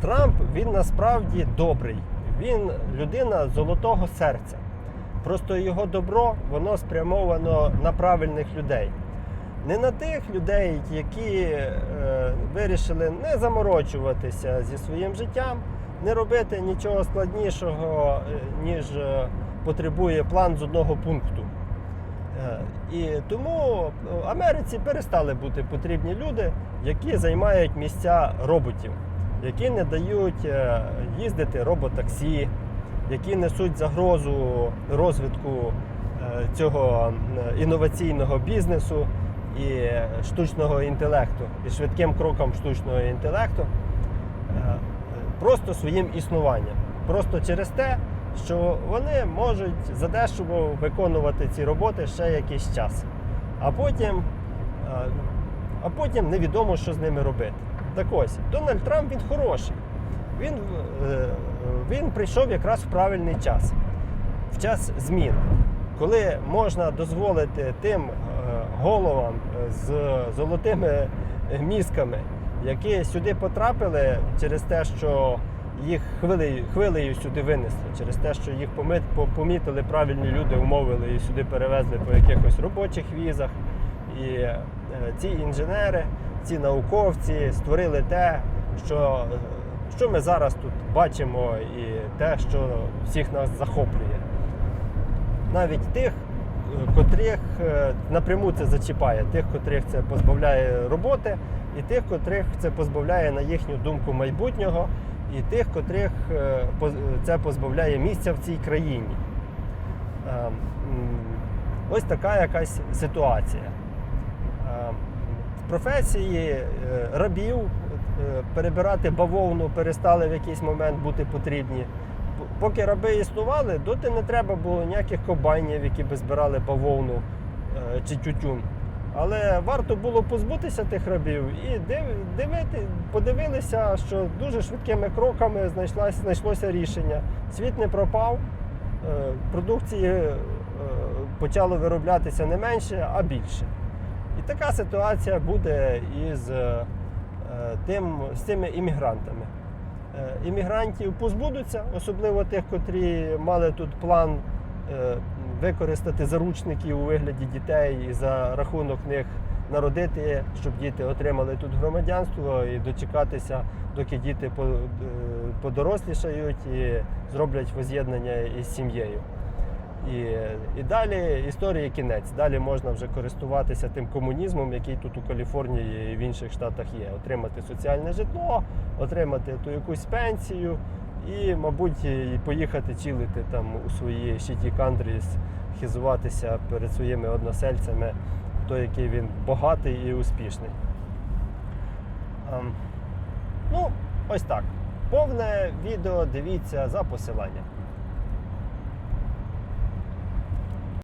Трамп він насправді добрий. Він людина золотого серця. Просто його добро воно спрямовано на правильних людей. Не на тих людей, які е, вирішили не заморочуватися зі своїм життям, не робити нічого складнішого, е, ніж е, потребує план з одного пункту. Е, І тому в Америці перестали бути потрібні люди, які займають місця роботів, які не дають е, їздити роботаксі, які несуть загрозу розвитку е, цього е, інноваційного бізнесу і штучного інтелекту, і швидким кроком штучного інтелекту, просто своїм існуванням. Просто через те, що вони можуть задешево виконувати ці роботи ще якийсь час. А потім, а потім невідомо, що з ними робити. Так ось, Дональд Трамп він хороший. Він, е, він прийшов якраз в правильний час, в час змін, коли можна дозволити тим е, головам з золотими мізками, які сюди потрапили через те, що їх хвилею, хвилею сюди винесли, через те, що їх помітили правильні люди, умовили і сюди перевезли по якихось робочих візах. І е, ці інженери, ці науковці створили те, що, що ми зараз тут бачимо, і те, що всіх нас захоплює. Навіть тих, е, котрих е, напряму це зачіпає, тих, котрих це позбавляє роботи, і тих, котрих це позбавляє, на їхню думку, майбутнього, і тих, котрих це позбавляє місця в цій країні. Е, Ось така якась ситуація. Е, професії е, рабів е, перебирати бавовну перестали в якийсь момент бути потрібні. Поки раби існували, доти не треба було ніяких комбайнів, які би збирали бавовну чи тютюн. Але варто було позбутися тих рабів і дивити, подивилися, що дуже швидкими кроками знайшлось, знайшлося рішення. Світ не пропав, продукції почало вироблятися не менше, а більше. І така ситуація буде із е, тим, з цими іммігрантами. Е, Іммігрантів позбудуться, особливо тих, котрі мали тут план е, використати заручників у вигляді дітей і за рахунок них народити, щоб діти отримали тут громадянство і дочекатися, доки діти по- подорослішають і зроблять воз'єднання із сім'єю. І, і далі історії кінець. Далі можна вже користуватися тим комунізмом, який тут у Каліфорнії і в інших штатах є. Отримати соціальне житло, отримати ту якусь пенсію і, мабуть, і поїхати чилити там у свої щиті кантрі, хизуватися перед своїми односельцями, той, який він багатий і успішний. Ем, ну, ось так. Повне відео дивіться за посиланням.